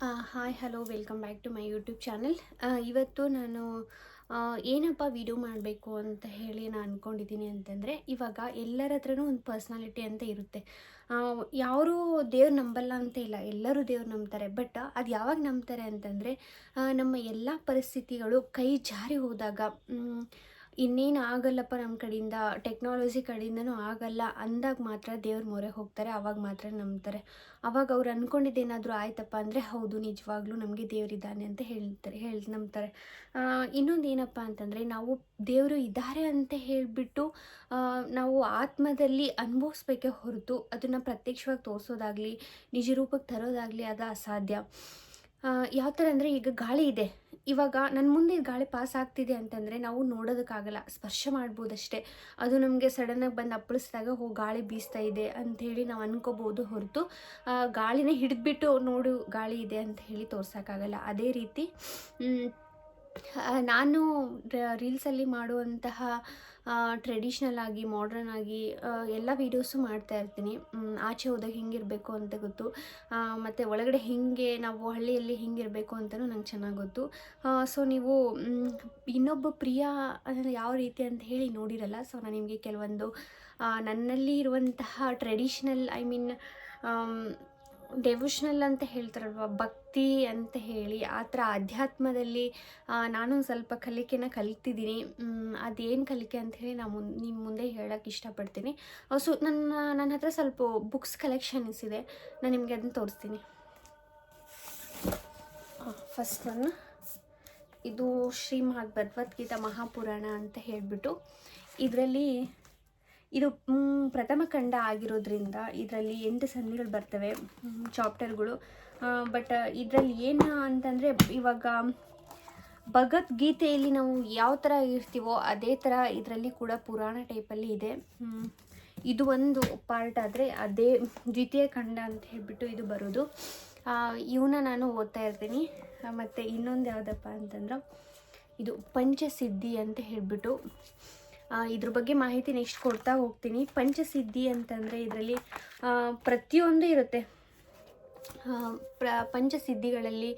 Hi hello welcome back to my YouTube channel ಇವತ್ತು ನಾನು ಏನಪ್ಪ ವಿಡಿಯೋ ಮಾಡಬೇಕು ಅಂತ ಹೇಳಿ ನಾನು ಅಂದ್ಕೊಂಡಿದ್ದೀನಿ ಅಂತಂದರೆ, ಇವಾಗ ಎಲ್ಲರ ಹತ್ರನೂ ಒಂದು ಪರ್ಸ್ನಾಲಿಟಿ ಅಂತ ಇರುತ್ತೆ. ಯಾರು ದೇವ್ರು ನಂಬಲ್ಲ ಅಂತ ಇಲ್ಲ, ಎಲ್ಲರೂ ದೇವ್ರು ನಂಬ್ತಾರೆ. ಬಟ್ ಅದು ಯಾವಾಗ ನಂಬ್ತಾರೆ ಅಂತಂದರೆ ನಮ್ಮ ಎಲ್ಲ ಪರಿಸ್ಥಿತಿಗಳು ಕೈ ಜಾರಿ ಹೋದಾಗ ಇನ್ನೇನು ಆಗಲ್ಲಪ್ಪ ನಮ್ಮ ಕಡೆಯಿಂದ ಟೆಕ್ನಾಲಜಿ ಕಡೆಯಿಂದನೂ ಆಗಲ್ಲ ಅಂದಾಗ ಮಾತ್ರ ದೇವ್ರ ಮೊರೆ ಹೋಗ್ತಾರೆ ಆವಾಗ ಮಾತ್ರ ನಂಬ್ತಾರೆ. ಅವಾಗ ಅವ್ರು ಅಂದ್ಕೊಂಡಿದ್ದೇನಾದರೂ ಆಯ್ತಪ್ಪ ಅಂದರೆ, ಹೌದು, ನಿಜವಾಗ್ಲೂ ನಮಗೆ ದೇವರಿದ್ದಾನೆ ಅಂತ ಹೇಳ್ತಾರೆ, ಹೇಳಿ, ನಂಬ್ತಾರೆ. ಇನ್ನೊಂದು ಏನಪ್ಪ ಅಂತಂದರೆ, ನಾವು ದೇವರು ಇದ್ದಾರೆ ಅಂತ ಹೇಳಿಬಿಟ್ಟು ನಾವು ಆತ್ಮದಲ್ಲಿ ಅನುಭವಿಸ್ಬೇಕೇ ಹೊರತು ಅದನ್ನು ಪ್ರತ್ಯಕ್ಷವಾಗಿ ತೋರಿಸೋದಾಗಲಿ ನಿಜ ರೂಪಕ್ಕೆ ತರೋದಾಗಲಿ ಅದು ಅಸಾಧ್ಯ. ಯಾವ ಥರ ಅಂದರೆ ಈಗ ಗಾಳಿ ಇದೆ. ಇವಾಗ ನನ್ನ ಮುಂದೆ ಗಾಳಿ ಪಾಸ್ ಆಗ್ತಿದೆ ಅಂತಂದರೆ ನಾವು ನೋಡೋದಕ್ಕಾಗಲ್ಲ. ಸ್ಪರ್ಶ ಮಾಡ್ಬೋದಷ್ಟೇ. ಅದು ನಮಗೆ ಸಡನ್ನಾಗಿ ಬಂದು ಅಪ್ಪಳಿಸಿದಾಗ ಹೋ ಗಾಳಿ ಬೀಸ್ತಾ ಇದೆ ಅಂಥೇಳಿ ನಾವು ಅನ್ಕೋಬೋದು ಹೊರತು. ಗಾಳಿನ ಹಿಡಿದ್ಬಿಟ್ಟು ನೋಡು ಗಾಳಿ ಇದೆ ಅಂತ ಹೇಳಿ ತೋರ್ಸೋಕ್ಕಾಗಲ್ಲ. ಅದೇ ರೀತಿ ನಾನು ರೀಲ್ಸಲ್ಲಿ ಮಾಡುವಂತಹ ಟ್ರೆಡಿಷ್ನಲ್ ಆಗಿ ಮಾಡ್ರನ್ ಆಗಿ ಎಲ್ಲ ವೀಡಿಯೋಸು ಮಾಡ್ತಾ ಇರ್ತೀನಿ. ಆಚೆ ಹೋದಾಗ ಹೆಂಗಿರಬೇಕು ಅಂತ ಗೊತ್ತು. ಮತ್ತು ಒಳಗಡೆ ಹೇಗೆ, ನಾವು ಹಳ್ಳಿಯಲ್ಲಿ ಹೆಂಗಿರಬೇಕು ಅಂತಲೂ ನಂಗೆ ಚೆನ್ನಾಗಿ ಗೊತ್ತು. ಸೊ ನೀವು ಇನ್ನೊಬ್ಬ ಪ್ರಿಯ ಯಾವ ರೀತಿ ಅಂತ ಹೇಳಿ ನೋಡಿರಲ್ಲ ಸೊ ನಾನು ನಿಮಗೆ ಕೆಲವೊಂದು ನನ್ನಲ್ಲಿ ಇರುವಂತಹ ಟ್ರೆಡಿಷ್ನಲ್ ಐ ಮೀನ್ ಡೆವೋಷ್ನಲ್ ಅಂತ ಹೇಳ್ತಾರಲ್ವ? ಭಕ್ತಿ ಅಂತ ಹೇಳಿ ಆ ಥರ ಅಧ್ಯಾತ್ಮದಲ್ಲಿ ನಾನು ಸ್ವಲ್ಪ ಕಲಿಕೆನ ಕಲಿತಿದ್ದೀನಿ. ಅದೇನು ಕಲಿಕೆ ಅಂತ ಹೇಳಿ ನಾನು ನಿಮ್ಮ ಮುಂದೆ ಹೇಳೋಕ್ಕೆ ಇಷ್ಟಪಡ್ತೀನಿ. ಸೊ, ನನ್ನ ನನ್ನ ಹತ್ರ ಸ್ವಲ್ಪ ಬುಕ್ಸ್ ಕಲೆಕ್ಷನ್ಸ್ ಇದೆ. ನಾನು ನಿಮಗೆ ಅದನ್ನು ತೋರಿಸ್ತೀನಿ. ಫಸ್ಟ್ ಒನ್ ಇದು ಶ್ರೀಮದ್ ಭಗವದ್ಗೀತಾ ಮಹಾಪುರಾಣ ಅಂತ ಹೇಳಿಬಿಟ್ಟು. ಇದರಲ್ಲಿ ಇದು ಪ್ರಥಮ ಖಂಡ ಆಗಿರೋದ್ರಿಂದ ಇದರಲ್ಲಿ ಎಂಟು ಸಂಧಿಗಳು ಬರ್ತವೆ ಚಾಪ್ಟರ್ಗಳು. ಬಟ್ ಇದರಲ್ಲಿ ಏನು ಅಂತಂದರೆ ಇವಾಗ ಭಗವದ್ಗೀತೆಯಲ್ಲಿ ನಾವು ಯಾವ ಥರ ಇರ್ತೀವೋ ಅದೇ ಥರ ಇದರಲ್ಲಿ ಕೂಡ ಪುರಾಣ ಟೈಪಲ್ಲಿ ಇದೆ. ಇದು ಒಂದು ಪಾರ್ಟ್ ಆದರೆ ಅದೇ ದ್ವಿತೀಯ ಖಂಡ ಅಂತ ಹೇಳಿಬಿಟ್ಟು ಇದು ಬರೋದು. ಇವನ್ನ ನಾನು ಓದ್ತಾ ಇರ್ತೀನಿ. ಮತ್ತು ಇನ್ನೊಂದು ಯಾವುದಪ್ಪ ಅಂತಂದ್ರೆ ಇದು ಪಂಚಸಿದ್ಧಿ ಅಂತ ಹೇಳಿಬಿಟ್ಟು. ಇದ್ರ ಬಗ್ಗೆ ಮಾಹಿತಿ ನೆಕ್ಸ್ಟ್ ಕೊಡ್ತಾ ಹೋಗ್ತೀನಿ. ಪಂಚಸಿದ್ಧಿ ಅಂತಂದರೆ ಇದರಲ್ಲಿ ಪ್ರತಿಯೊಂದು ಇರುತ್ತೆ. ಪ್ರ, ಪಂಚಸಿದ್ಧಿಗಳಲ್ಲಿ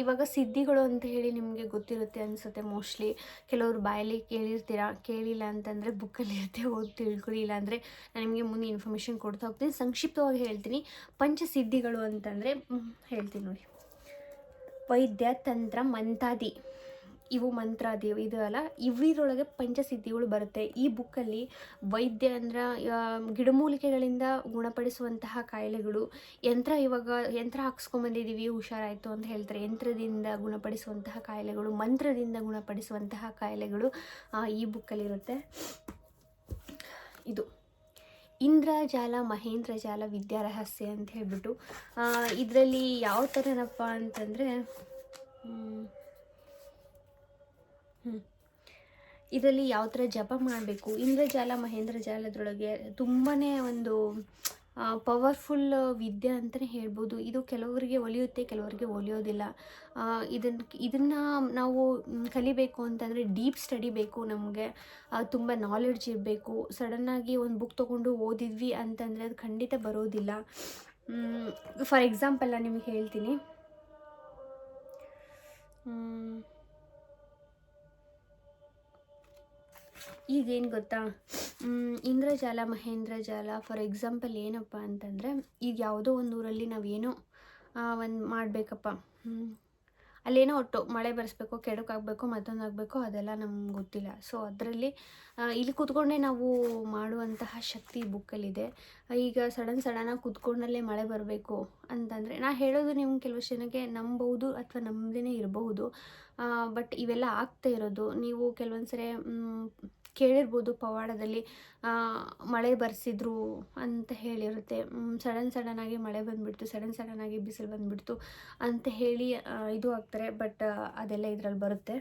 ಇವಾಗ ಸಿದ್ಧಿಗಳು ಅಂತ ಹೇಳಿ ನಿಮಗೆ ಗೊತ್ತಿರುತ್ತೆ ಅನಿಸುತ್ತೆ ಮೋಸ್ಟ್ಲಿ ಕೆಲವರು ಬಾಯಲ್ಲಿ ಕೇಳಿರ್ತೀರ, ಕೇಳಿಲ್ಲ ಅಂತಂದರೆ ಬುಕ್ಕಲ್ಲಿ ಇರುತ್ತೆ, ಓದಿ ತಿಳ್ಕೊಳ್ಳಿ ಇಲ್ಲ ಅಂದರೆ ನಾನು ನಿಮಗೆ ಮುಂದೆ ಇನ್ಫಾರ್ಮೇಷನ್ ಕೊಡ್ತಾ ಹೋಗ್ತೀನಿ. ಸಂಕ್ಷಿಪ್ತವಾಗಿ ಹೇಳ್ತೀನಿ. ಪಂಚಸಿದ್ಧಿಗಳು ಅಂತಂದರೆ ಹೇಳ್ತೀನಿ ನೋಡಿ. ವೈದ್ಯ, ತಂತ್ರ ಮಂತಾದಿ ಇವು ಮಂತ್ರಾದಿ ಇದು ಅಲ್ಲ ಇವರೊಳಗೆ ಪಂಚಸಿದ್ಧಿಗಳು ಬರುತ್ತೆ. ಈ ಬುಕ್ಕಲ್ಲಿ ವೈದ್ಯ ಅಂದ್ರೆ ಗಿಡಮೂಲಿಕೆಗಳಿಂದ ಗುಣಪಡಿಸುವಂತಹ ಕಾಯಿಲೆಗಳು, ಯಂತ್ರ ಇವಾಗ, ಯಂತ್ರ ಹಾಕ್ಸ್ಕೊಂಬಂದಿದ್ದೀವಿ ಹುಷಾರಾಯಿತು ಅಂತ ಹೇಳ್ತಾರೆ. ಯಂತ್ರದಿಂದ ಗುಣಪಡಿಸುವಂತಹ ಕಾಯಿಲೆಗಳು, ಮಂತ್ರದಿಂದ ಗುಣಪಡಿಸುವಂತಹ ಕಾಯಿಲೆಗಳು ಈ ಬುಕ್ಕಲ್ಲಿರುತ್ತೆ ಇದು. ಇಂದ್ರಜಾಲ ಮಹೇಂದ್ರ ಜಾಲ ವಿದ್ಯಾರಹಸ್ಯ ಅಂತ ಹೇಳ್ಬಿಟ್ಟು ಇದರಲ್ಲಿ ಯಾವ ಥರನಪ್ಪ ಅಂತಂದರೆ ಇದರಲ್ಲಿ ಯಾವ ಥರ ಜಪ ಮಾಡಬೇಕು? ಇಂದ್ರಜಾಲ ಮಹೇಂದ್ರ ಜಾಲದೊಳಗೆ ತುಂಬಾ ಒಂದು ಪವರ್ಫುಲ್ ವಿದ್ಯೆ ಅಂತಲೇ ಹೇಳ್ಬೋದು. ಇದು ಕೆಲವರಿಗೆ ಒಲಿಯುತ್ತೆ, ಕೆಲವರಿಗೆ ಒಲಿಯೋದಿಲ್ಲ. ಇದನ್ನು ಇದನ್ನು ನಾವು ಕಲಿಬೇಕು ಅಂತಂದರೆ ಡೀಪ್ ಸ್ಟಡಿ ಬೇಕು ನಮಗೆ. ತುಂಬ ನಾಲೆಡ್ಜ್ ಇರಬೇಕು. ಸಡನ್ನಾಗಿ ಒಂದು ಬುಕ್ ತೊಗೊಂಡು ಓದಿದ್ವಿ ಅಂತಂದರೆ ಅದು ಖಂಡಿತ ಬರೋದಿಲ್ಲ. ಫಾರ್ ಎಕ್ಸಾಂಪಲ್ ನಾನು ನಿಮಗೆ ಹೇಳ್ತೀನಿ. ಈಗೇನು ಗೊತ್ತಾ? ಇಂದ್ರಜಾಲ ಮಹೇಂದ್ರಜಾಲ ಫಾರ್ ಎಕ್ಸಾಂಪಲ್ ಏನಪ್ಪ ಅಂತಂದರೆ ಈಗ ಯಾವುದೋ ಒಂದು ಊರಲ್ಲಿ ನಾವೇನೋ ಒಂದು ಮಾಡಬೇಕಪ್ಪ. ಅಲ್ಲೇನೋ ಒಟ್ಟು ಮಳೆ ಬರೆಸ್ಬೇಕು ಕೆಡಕಾಗಬೇಕು ಮತ್ತೊಂದು ಆಗಬೇಕು ಅದೆಲ್ಲ ನಮ್ಗೆ ಗೊತ್ತಿಲ್ಲ. ಸೊ ಅದರಲ್ಲಿ ಇಲ್ಲಿ ಕೂತ್ಕೊಂಡೆ ನಾವು ಮಾಡುವಂತಹ ಶಕ್ತಿ ಬುಕ್ಕಲ್ಲಿದೆ. ಈಗ ಸಡನ್ ಸಡನ್ನಾಗಿ ಕೂತ್ಕೊಂಡಲ್ಲೇ ಮಳೆ ಬರಬೇಕು ಅಂತಂದರೆ ನಾ ಹೇಳೋದು ನಿಮ್ಗೆ ಕೆಲವು ಜನಕ್ಕೆ ನಂಬೋದು ಅಥವಾ ನಂಬದೇ ಇರಬಹುದು. ಬಟ್ ಇವೆಲ್ಲ ಆಗ್ತಾ ಇರೋದು. ನೀವು ಕೆಲವೊಂದು ಸರಿ ಮ್, ಕೇಳಿರ್ಬೋದು ಪವಾಡದಲ್ಲಿ. ಮಳೆ ಬರ್ಸಿದ್ರು ಅಂತ ಹೇಳಿರುತ್ತೆ. ಸಡನ್ ಸಡನ್ನಾಗಿ ಮಳೆ ಬಂದುಬಿಡ್ತು ಸಡನ್ ಸಡನ್ನಾಗಿ ಬಿಸಿಲು ಬಂದುಬಿಡ್ತು ಅಂತ ಹೇಳಿ ಇದು ಆಗ್ತಾರೆ. ಬಟ್ ಅದೆಲ್ಲ ಇದರಲ್ಲಿ ಬರುತ್ತೆ.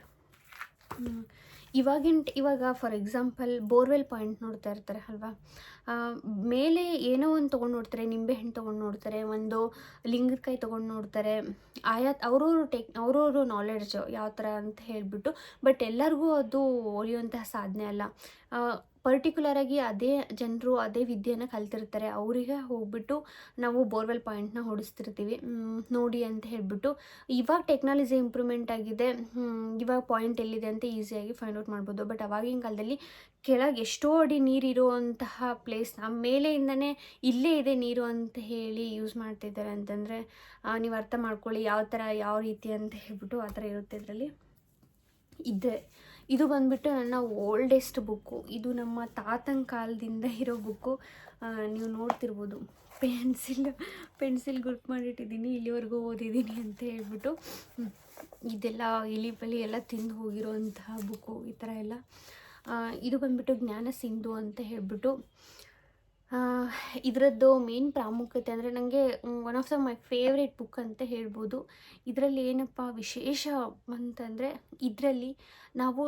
ಇವಾಗಿನ ಇವಾಗ ಫಾರ್ ಎಕ್ಸಾಂಪಲ್ ಬೋರ್ವೆಲ್ ಪಾಯಿಂಟ್ ನೋಡ್ತಾ ಇರ್ತಾರೆ ಅಲ್ವಾ? ಮೇಲೆ ಏನೋ ಒಂದು ತೊಗೊಂಡು ನೋಡ್ತಾರೆ ನಿಂಬೆಹಣ್ಣು ತೊಗೊಂಡು ನೋಡ್ತಾರೆ, ಒಂದು ಲಿಂಗದಕಾಯಿ ತೊಗೊಂಡು ನೋಡ್ತಾರೆ. ಆಯಾ ಅವ್ರವ್ರ ಟೆಕ್, ಅವ್ರವ್ರ ನಾಲೆಡ್ಜು ಯಾವ ಥರ ಅಂತ ಹೇಳಿಬಿಟ್ಟು ಬಟ್ ಎಲ್ಲರಿಗೂ ಅದು ಒಲಿಯುವಂತಹ ಸಾಧನೆ ಅಲ್ಲ. ಪರ್ಟಿಕ್ಯುಲರಾಗಿ ಅದೇ ಜನರು, ಅದೇ ವಿದ್ಯೆಯನ್ನು ಕಲ್ತಿರ್ತಾರೆ. ಅವರಿಗೆ ಹೋಗ್ಬಿಟ್ಟು ನಾವು ಬೋರ್ವೆಲ್ ಪಾಯಿಂಟ್ನ ಹೊಡಿಸ್ತಿರ್ತೀವಿ. ನೋಡಿ ಅಂತ ಹೇಳ್ಬಿಟ್ಟು ಇವಾಗ ಟೆಕ್ನಾಲಜಿ ಇಂಪ್ರೂವ್ಮೆಂಟ್ ಆಗಿದೆ. ಇವಾಗ ಪಾಯಿಂಟ್ ಎಲ್ಲಿದೆ ಅಂತ ಈಸಿಯಾಗಿ ಫೈಂಡ್ ಔಟ್ ಮಾಡ್ಬೋದು. ಬಟ್ ಅವಾಗಿನ ಕಾಲದಲ್ಲಿ ಕೆಳಗೆ ಎಷ್ಟೋ ಅಡಿ ನೀರಿರುವಂತಹ ಪ್ಲೇಸ್ ಆ ಮೇಲೆಯಿಂದನೇ ಇಲ್ಲೇ ಇದೆ ನೀರು ಅಂತ ಹೇಳಿ ಯೂಸ್ ಮಾಡ್ತಿದ್ದಾರೆ ಅಂತಂದರೆ ನೀವು ಅರ್ಥ ಮಾಡ್ಕೊಳ್ಳಿ ಯಾವ ಥರ ಯಾವ ರೀತಿ ಅಂತ ಹೇಳ್ಬಿಟ್ಟು ಆ ಥರ ಇರುತ್ತೆ ಇದರಲ್ಲಿ. ಇದೆ. ಇದು ಬಂದ್ಬಿಟ್ಟು ನನ್ನ ಓಲ್ಡೆಸ್ಟ್ ಬುಕ್ಕು ಇದು ನಮ್ಮ ತಾತನ ಕಾಲದಿಂದ ಇರೋ ಬುಕ್ಕು ನೀವು ನೋಡ್ತಿರ್ಬೋದು. ಪೆನ್ಸಿಲ್ ಪೆನ್ಸಿಲ್ ಗುರ್ತು ಮಾಡಿಟ್ಟಿದ್ದೀನಿ, ಇಲ್ಲಿವರೆಗೂ ಓದಿದ್ದೀನಿ ಅಂತ ಹೇಳ್ಬಿಟ್ಟು. ಇದೆಲ್ಲ ಇಲಿ ಬಲಿ ಎಲ್ಲ ತಿಂದು ಹೋಗಿರೋಂತಹ ಬುಕ್ಕು ಈ ಥರ ಎಲ್ಲ. ಇದು ಬಂದ್ಬಿಟ್ಟು ಜ್ಞಾನ ಸಿಂಧು ಅಂತ ಹೇಳ್ಬಿಟ್ಟು. ಇದರದ್ದು ಮೇನ್ ಪ್ರಾಮುಖ್ಯತೆ ಅಂದರೆ ನನಗೆ one of the my favourite book ಅಂತ ಹೇಳ್ಬೋದು. ಇದರಲ್ಲಿ ಏನಪ್ಪ ವಿಶೇಷ ಅಂತಂದರೆ, ಇದರಲ್ಲಿ ನಾವು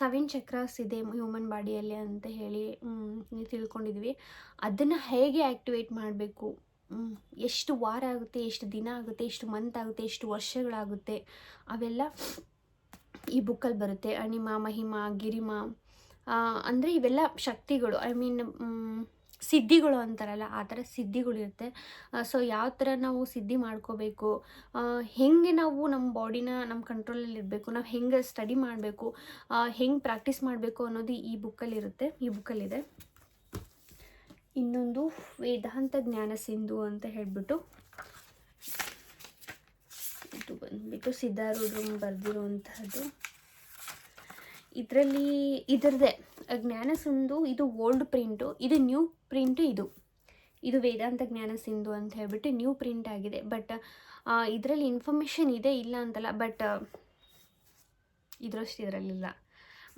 ಸೆವೆನ್ ಚಕ್ರಾಸ್ ಇದೆ ಹ್ಯೂಮನ್ ಬಾಡಿಯಲ್ಲಿ ಅಂತ ಹೇಳಿ ತಿಳ್ಕೊಂಡಿದ್ವಿ. ಅದನ್ನು ಹೇಗೆ ಆ್ಯಕ್ಟಿವೇಟ್ ಮಾಡಬೇಕು? ಎಷ್ಟು ವಾರ ಆಗುತ್ತೆ, ಎಷ್ಟು ದಿನ ಆಗುತ್ತೆ, ಎಷ್ಟು ಮಂತ್ ಆಗುತ್ತೆ, ಎಷ್ಟು ವರ್ಷಗಳಾಗುತ್ತೆ, ಅವೆಲ್ಲ ಈ ಬುಕ್ಕಲ್ಲಿ ಬರುತ್ತೆ. ಅಣಿಮ, ಮಹಿಮ, ಗಿರಿಮ ಅಂದರೆ ಇವೆಲ್ಲ ಶಕ್ತಿಗಳು. ಐ ಮೀನ್ ಸಿದ್ಧಿಗಳು ಅಂತಾರಲ್ಲ, ಆ ಥರ ಸಿದ್ಧಿಗಳು ಇರುತ್ತೆ. ಸೊ ಯಾವ ಥರ ನಾವು ಸಿದ್ಧಿ ಮಾಡ್ಕೋಬೇಕು? ಹೆಂಗೆ ನಾವು ನಮ್ಮ ಬಾಡಿನ, ನಮ್ಮ ಕಂಟ್ರೋಲಲ್ಲಿ ಇರಬೇಕು? ನಾವು ಹೆಂಗೆ ಸ್ಟಡಿ ಮಾಡಬೇಕು? ಹೆಂಗೆ ಪ್ರಾಕ್ಟೀಸ್ ಮಾಡಬೇಕು ಅನ್ನೋದು ಈ ಬುಕ್ಕಲ್ಲಿರುತ್ತೆ ಈ ಬುಕ್ಕಲ್ಲಿದೆ. ಇನ್ನೊಂದು ವೇದಾಂತ ಜ್ಞಾನ ಸಿಂಧು ಅಂತ ಹೇಳಿಬಿಟ್ಟು. ಇದು ಬಂದುಬಿಟ್ಟು ಸಿದ್ಧಾರೂಢರು ಬರೆದಿರುವಂತಹದ್ದು ಇದರಲ್ಲಿ ಇದರದೇ ಜ್ಞಾನ ಸಿಂಧು, ಇದು ಓಲ್ಡ್ ಪ್ರಿಂಟು, ಇದು ನ್ಯೂ ಪ್ರಿಂಟು ಇದು. ಇದು ವೇದಾಂತ ಜ್ಞಾನ ಸಿಂಧು ಅಂತ ಹೇಳ್ಬಿಟ್ಟು ನ್ಯೂ ಪ್ರಿಂಟ್ ಆಗಿದೆ. ಬಟ್ ಇದರಲ್ಲಿ ಇನ್ಫಾರ್ಮೇಷನ್ ಇದೆ, ಇಲ್ಲ ಅಂತಲ್ಲ, ಬಟ್, ಇದರಷ್ಟು ಇದರಲ್ಲಿಲ್ಲ.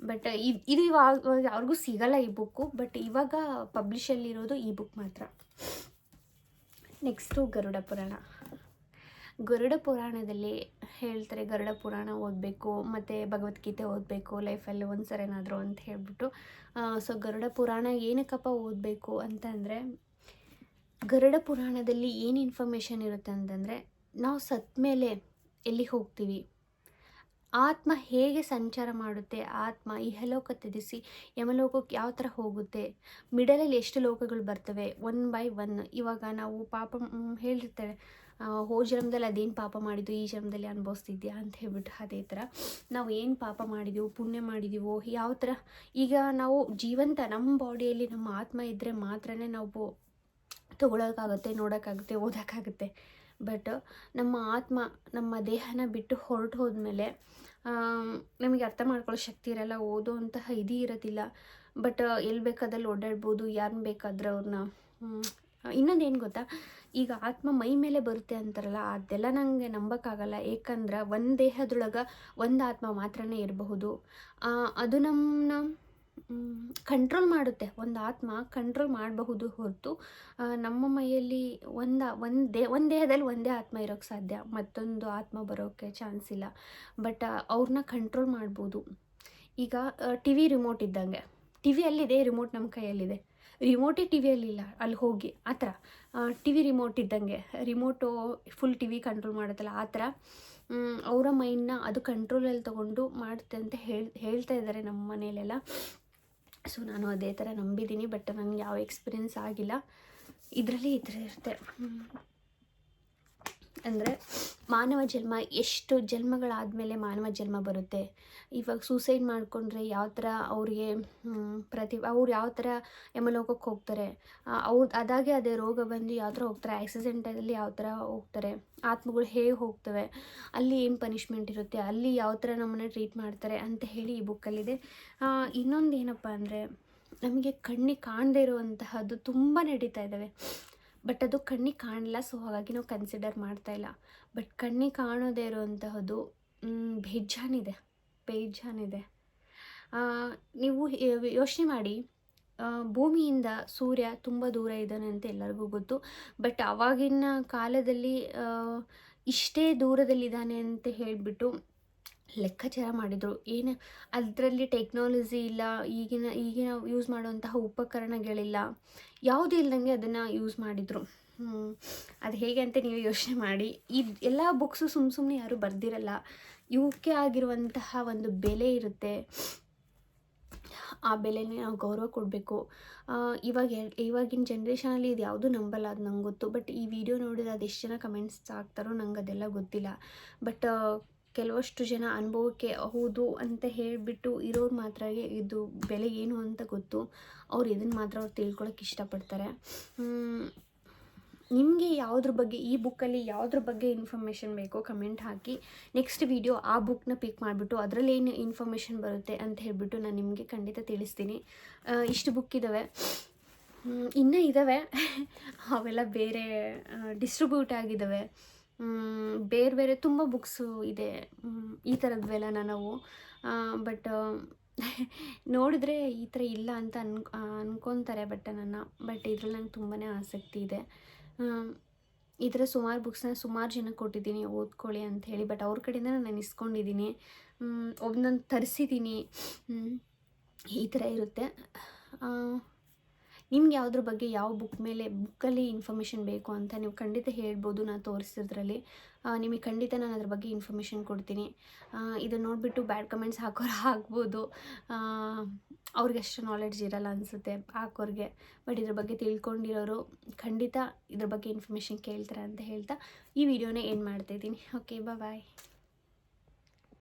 ಬಟ್, ಇದು ಇವಾಗ ಯಾರಿಗೂ ಸಿಗಲ್ಲ ಈ ಬುಕ್ಕು, ಬಟ್ ಇವಾಗ ಪಬ್ಲಿಷಲ್ಲಿರೋದು ಈ ಬುಕ್ ಮಾತ್ರ. ನೆಕ್ಸ್ಟು ಗರುಡ ಪುರಾಣ. ಗರುಡ ಪುರಾಣದಲ್ಲಿ ಹೇಳ್ತಾರೆ ಗರುಡ ಪುರಾಣ ಓದಬೇಕು, ಮತ್ತು ಭಗವದ್ಗೀತೆ ಓದಬೇಕು, ಲೈಫಲ್ಲಿ ಒಂದು ಸರಿನಾದರೂ ಅಂತ ಹೇಳ್ಬಿಟ್ಟು ಸೊ ಗರುಡ ಪುರಾಣ ಏನಕ್ಕಪ್ಪ ಓದಬೇಕು ಅಂತಂದರೆ, ಗರುಡ ಪುರಾಣದಲ್ಲಿ ಏನು ಇನ್ಫಾರ್ಮೇಷನ್ ಇರುತ್ತೆ ಅಂತಂದರೆ, ನಾವು ಸತ್ತ ಮೇಲೆ ಎಲ್ಲಿ ಹೋಗ್ತೀವಿ? ಆತ್ಮ ಹೇಗೆ ಸಂಚಾರ ಮಾಡುತ್ತೆ? ಆತ್ಮ ಇಹಲೋಕ ತ್ಯಜಿಸಿ ಯಮಲೋಕಕ್ಕೆ ಯಾವ ಥರ ಹೋಗುತ್ತೆ? ಮಿಡಲಲ್ಲಿ ಎಷ್ಟು ಲೋಕಗಳು ಬರ್ತವೆ? ಒನ್ ಬೈ ಒನ್ ಇವಾಗ ನಾವು ಪಾಪ ಹೇಳಿರ್ತೇವೆ ಹೋ ಜನ್ಮದಲ್ಲಿ ಅದೇನು ಪಾಪ ಮಾಡಿದ್ದು ಈ ಜನ್ಮದಲ್ಲಿ ಅನುಭವಿಸ್ತಿದ್ಯಾ ಅಂತ ಹೇಳ್ಬಿಟ್ಟು ಅದೇ ಥರ ನಾವು ಏನು ಪಾಪ ಮಾಡಿದೀವೋ, ಪುಣ್ಯ ಮಾಡಿದೀವೋ, ಯಾವ ಥರ ಈಗ ನಾವು ಜೀವಂತ ನಮ್ಮ ಬಾಡಿಯಲ್ಲಿ ನಮ್ಮ ಆತ್ಮ ಇದ್ದರೆ ಮಾತ್ರನೇ ನಾವು ತಗೊಳೋಕ್ಕಾಗುತ್ತೆ ನೋಡೋಕ್ಕಾಗುತ್ತೆ ಓದೋಕ್ಕಾಗುತ್ತೆ ಬಟ್ ನಮ್ಮ ಆತ್ಮ ನಮ್ಮ ದೇಹನ ಬಿಟ್ಟು ಹೊರಟು ಹೋದ್ಮೇಲೆ ನಮಗೆ ಅರ್ಥ ಮಾಡ್ಕೊಳ್ಳೋ ಶಕ್ತಿ ಇರಲ್ಲ ಓದುವಂತಹ ಇದು ಇರೋದಿಲ್ಲ. ಬಟ್ ಎಲ್ಲಿ ಬೇಕಾದಲ್ಲಿ ಓಡಾಡ್ಬೋದು ಯಾರನ್ನ ಬೇಕಾದ್ರೆ ಅವ್ರನ್ನ ಇನ್ನೊಂದು ಏನು ಗೊತ್ತಾ? ಈಗ ಆತ್ಮ ಮೈ ಮೇಲೆ ಬರುತ್ತೆ ಅಂತಾರಲ್ಲ, ಅದೆಲ್ಲ ನನಗೆ ನಂಬೋಕ್ಕಾಗಲ್ಲ. ಏಕಂದ್ರೆ ಒಂದು ದೇಹದೊಳಗೆ ಒಂದು ಆತ್ಮ ಮಾತ್ರನೇ ಇರಬಹುದು. ಅದು ನಮ್ಮನ್ನ ಕಂಟ್ರೋಲ್ ಮಾಡುತ್ತೆ. ಒಂದು ಆತ್ಮ ಕಂಟ್ರೋಲ್ ಮಾಡಬಹುದು ಹೊರತು ನಮ್ಮ ಮೈಯಲ್ಲಿ ಒಂದು ಒಂದು ದೇ, ಒಂದು ದೇಹದಲ್ಲಿ ಒಂದೇ ಆತ್ಮ ಇರೋಕ್ಕೆ ಸಾಧ್ಯ. ಮತ್ತೊಂದು ಆತ್ಮ ಬರೋಕ್ಕೆ ಚಾನ್ಸ್ ಇಲ್ಲ. ಬಟ್ ಅವ್ರನ್ನ ಕಂಟ್ರೋಲ್ ಮಾಡ್ಬೋದು. ಈಗ ಟಿ ವಿ ರಿಮೋಟ್ ಇದ್ದಂಗೆ. ಟಿ ವಿ ಅಲ್ಲಿದೆ ರಿಮೋಟ್ ನಮ್ಮ ಕೈಯಲ್ಲಿದೆ. ರಿಮೋಟೇ ಟಿ ವಿಯಲ್ಲಿಲ್ಲ ಅಲ್ಲಿ ಹೋಗಿ. ಆ ಥರ. ಟಿ ವಿ ರಿಮೋಟ್ ಇದ್ದಂಗೆ. Remote full T V control ಮಾಡುತ್ತಲ್ಲ, ಆ ಥರ. ಅವರ ಮೈಂಡ್ನ ಅದು ಕಂಟ್ರೋಲಲ್ಲಿ ತೊಗೊಂಡು ಮಾಡುತ್ತೆ ಅಂತ ಹೇಳ್, ಹೇಳ್ತಾ ಇದ್ದಾರೆ ನಮ್ಮ ಮನೆಯಲ್ಲೆಲ್ಲ. ಸೊ ನಾನು ಅದೇ ಥರ ನಂಬಿದ್ದೀನಿ ಬಟ್ ನನಗೆ ಯಾವ ಎಕ್ಸ್ಪೀರಿಯೆನ್ಸ್ ಆಗಿಲ್ಲ. ಇದರಲ್ಲಿ ಇದ್ರೆ ಇರುತ್ತೆ. ಅಂದರೆ ಮಾನವ ಜನ್ಮ, ಎಷ್ಟು ಜನ್ಮಗಳಾದಮೇಲೆ ಮಾನವ ಜನ್ಮ ಬರುತ್ತೆ? ಇವಾಗ ಸೂಸೈಡ್ ಮಾಡಿಕೊಂಡ್ರೆ ಯಾವ ಥರ ಅವ್ರಿಗೆ ಪ್ರತಿ, ಅವ್ರು ಯಾವ ಥರ ಯಮಲೋಕಕ್ಕೆ ಹೋಗ್ತಾರೆ? ಅವ್ರು, ಅದಾಗೆ ಅದೇ ರೋಗ ಬಂದು ಯಾವ ಥರ ಹೋಗ್ತಾರೆ? ಆಕ್ಸಿಡೆಂಟಲ್ಲಿ ಯಾವ ಥರ ಹೋಗ್ತಾರೆ? ಆತ್ಮಗಳು ಹೇಗೆ ಹೋಗ್ತವೆ? ಅಲ್ಲಿ ಏನು ಪನಿಷ್ಮೆಂಟ್ ಇರುತ್ತೆ? ಅಲ್ಲಿ ಯಾವ ಥರ ನಮ್ಮನ್ನು ಟ್ರೀಟ್ ಮಾಡ್ತಾರೆ ಅಂತ ಹೇಳಿ ಈ ಬುಕ್ಕಲ್ಲಿದೆ ಇನ್ನೊಂದು ಏನಪ್ಪ ಅಂದರೆ ನಮಗೆ ಕಣ್ಣಿಗೆ ಕಾಣದೇ ಇರುವಂತಹದ್ದು ತುಂಬ ನಡೀತಾ ಇದ್ದಾವೆ. ಬಟ್ ಅದು ಕಣ್ಣಿಗೆ ಕಾಣಲ್ಲ ಸೊ ಹಾಗಾಗಿ ನಾವು ಕನ್ಸಿಡರ್ ಮಾಡ್ತಾ ಇಲ್ಲ. ಬಟ್ ಕಣ್ಣಿಗೆ ಕಾಣೋದೇ ಇರುವಂತಹದ್ದು ಬೇಜಾನಿದೆ ಬೇಜಾನಿದೆ. ನೀವು ಯೋಚನೆ ಮಾಡಿ ಭೂಮಿಯಿಂದ ಸೂರ್ಯ ತುಂಬ ದೂರ ಇದ್ದಾನೆ ಅಂತ ಎಲ್ಲರಿಗೂ ಗೊತ್ತು. ಬಟ್ ಆವಾಗಿನ ಕಾಲದಲ್ಲಿ ಇಷ್ಟೇ ದೂರದಲ್ಲಿದ್ದಾನೆ ಅಂತ ಹೇಳಿಬಿಟ್ಟು ಲೆಕ್ಕಾಚಾರ ಮಾಡಿದರು. ಏನು ಅದರಲ್ಲಿ ಟೆಕ್ನಾಲಜಿ ಇಲ್ಲ, ಈಗಿನ ಈಗಿನ ಯೂಸ್ ಮಾಡುವಂತಹ ಉಪಕರಣಗಳಿಲ್ಲ. ಯಾವುದೂ ಇಲ್ಲದಂಗೆ ಅದನ್ನು ಯೂಸ್ ಮಾಡಿದರು. ಅದು ಹೇಗೆ ಅಂತ ನೀವು ಯೋಚನೆ ಮಾಡಿ. ಇದು ಎಲ್ಲ ಬುಕ್ಸು ಸುಮ್ಮ ಸುಮ್ಮನೆ ಯಾರೂ ಬರ್ದಿರಲ್ಲ. ಇವಕ್ಕೆ ಆಗಿರುವಂತಹ ಒಂದು ಬೆಲೆ ಇರುತ್ತೆ. ಆ ಬೆಲೆನೇ ನಾವು ಗೌರವ ಕೊಡಬೇಕು. ಇವಾಗ ಇವಾಗಿನ ಜನ್ರೇಷನಲ್ಲಿ ಇದು ಯಾವುದು ನಂಬಲ್ಲ, ಅದು ನಂಗೆ ಗೊತ್ತು. ಬಟ್ ಈ ವಿಡಿಯೋ ನೋಡಿದ್ರೆ ಅದೆಷ್ಟು ಜನ ಕಮೆಂಟ್ಸ್ ಹಾಕ್ತಾರೋ ನಂಗೆ ಅದೆಲ್ಲ ಗೊತ್ತಿಲ್ಲ. ಬಟ್ ಕೆಲವಷ್ಟು ಜನ ಅನುಭವಕ್ಕೆ ಹೌದು ಅಂತ ಹೇಳಿಬಿಟ್ಟು ಇರೋರು ಮಾತ್ರ ಇದು ಬೆಲೆ ಏನು ಅಂತ ಗೊತ್ತು. ಅವ್ರು ಇದನ್ನು ಮಾತ್ರ ಅವ್ರು ತಿಳ್ಕೊಳಕ್ಕೆ ಇಷ್ಟಪಡ್ತಾರೆ. ನಿಮಗೆ ಯಾವುದ್ರ ಬಗ್ಗೆ, ಈ ಬುಕ್ಕಲ್ಲಿ ಯಾವುದ್ರ ಬಗ್ಗೆ ಇನ್ಫಾರ್ಮೇಷನ್ ಬೇಕೋ ಕಮೆಂಟ್ ಹಾಕಿ. ನೆಕ್ಸ್ಟ್ ವಿಡಿಯೋ ಆ ಬುಕ್ನ ಪಿಕ್ ಮಾಡಿಬಿಟ್ಟು ಅದರಲ್ಲಿ ಏನು ಇನ್ಫಾರ್ಮೇಷನ್ ಬರುತ್ತೆ ಅಂತ ಹೇಳಿಬಿಟ್ಟು ನಾನು ನಿಮಗೆ ಖಂಡಿತ ತಿಳಿಸ್ತೀನಿ. ಇಷ್ಟು ಬುಕ್ ಇದ್ದಾವೆ ಇನ್ನೂ ಇದ್ದಾವೆ ಅವೆಲ್ಲ ಬೇರೆ ಡಿಸ್ಟ್ರಿಬ್ಯೂಟ್ ಆಗಿದ್ದಾವೆ ಬೇರೆ ಬೇರೆ ತುಂಬ ಬುಕ್ಸು ಇದೆ ಈ ಥರದ್ವೆಲ್ಲ ನಾವು ಬಟ್ ನೋಡಿದ್ರೆ ಈ ಥರ ಇಲ್ಲ ಅಂತ ಅನ್ ಅನ್ಕೊತಾರೆ ಬಟ್ ನನ್ನ ಬಟ್ ಇದ್ರಲ್ಲಿ ನಂಗೆ ತುಂಬಾ ಆಸಕ್ತಿ ಇದೆ. ಈ ಥರ ಸುಮಾರು ಬುಕ್ಸ್ನ ಸುಮಾರು ಜನಕ್ಕೆ ಕೊಟ್ಟಿದ್ದೀನಿ, ಓದ್ಕೊಳ್ಳಿ ಅಂತ ಹೇಳಿ ಬಟ್ ಅವ್ರ ಕಡೆಯಿಂದ ನಾನು ಇಸ್ಕೊಂಡಿದ್ದೀನಿ ನಾನು ತರಿಸಿದ್ದೀನಿ ಈ ಥರ ಇರುತ್ತೆ. ನಿಮ್ಗೆ ಯಾವುದ್ರ ಬಗ್ಗೆ ಯಾವ ಬುಕ್ ಮೇಲೆ ಬುಕ್ಕಲ್ಲಿ ಇನ್ಫಾರ್ಮೇಷನ್ ಬೇಕು ಅಂತ ನೀವು ಖಂಡಿತ ಹೇಳ್ಬೋದು ನಾನು ತೋರಿಸಿದ್ರಲ್ಲಿ. ನಿಮಗೆ ಖಂಡಿತ ನಾನು ಅದ್ರ ಬಗ್ಗೆ ಇನ್ಫಾರ್ಮೇಷನ್ ಕೊಡ್ತೀನಿ. ಇದನ್ನು ನೋಡಿಬಿಟ್ಟು ಬ್ಯಾಡ್ ಕಮೆಂಟ್ಸ್ ಹಾಕೋರು ಆಗ್ಬೋದು. ಅವ್ರಿಗೆ ಅಷ್ಟು ನಾಲೆಡ್ಜ್ ಇರಲ್ಲ ಅನಿಸುತ್ತೆ, ಹಾಕೋರಿಗೆ. ಬಟ್ ಇದ್ರ ಬಗ್ಗೆ ತಿಳ್ಕೊಂಡಿರೋರು ಖಂಡಿತ ಇದ್ರ ಬಗ್ಗೆ ಇನ್ಫಾರ್ಮೇಷನ್ ಕೇಳ್ತಾರೆ ಅಂತ ಹೇಳ್ತಾ ಈ ವಿಡಿಯೋನೇ ಏನು ಮಾಡ್ತಾಯಿದ್ದೀನಿ ಓಕೆ ಬಾಯ್